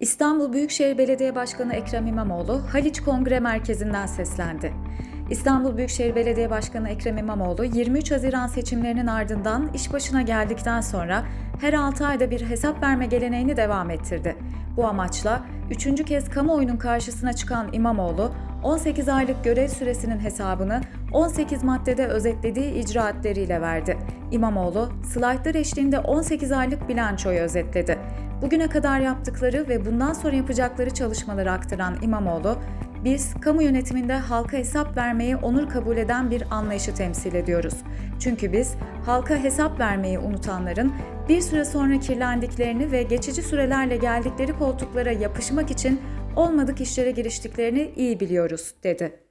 İstanbul Büyükşehir Belediye Başkanı Ekrem İmamoğlu Haliç Kongre Merkezi'nden seslendi. İstanbul Büyükşehir Belediye Başkanı Ekrem İmamoğlu 23 Haziran seçimlerinin ardından iş başına geldikten sonra her 6 ayda bir hesap verme geleneğini devam ettirdi. Bu amaçla üçüncü kez kamuoyunun karşısına çıkan İmamoğlu, 18 aylık görev süresinin hesabını 18 maddede özetlediği icraatleriyle verdi. İmamoğlu, slaytlar eşliğinde 18 aylık bilançoyu özetledi. Bugüne kadar yaptıkları ve bundan sonra yapacakları çalışmaları aktaran İmamoğlu, biz kamu yönetiminde halka hesap vermeyi onur kabul eden bir anlayışı temsil ediyoruz. Çünkü biz halka hesap vermeyi unutanların bir süre sonra kirlendiklerini ve geçici sürelerle geldikleri koltuklara yapışmak için olmadık işlere giriştiklerini iyi biliyoruz, dedi.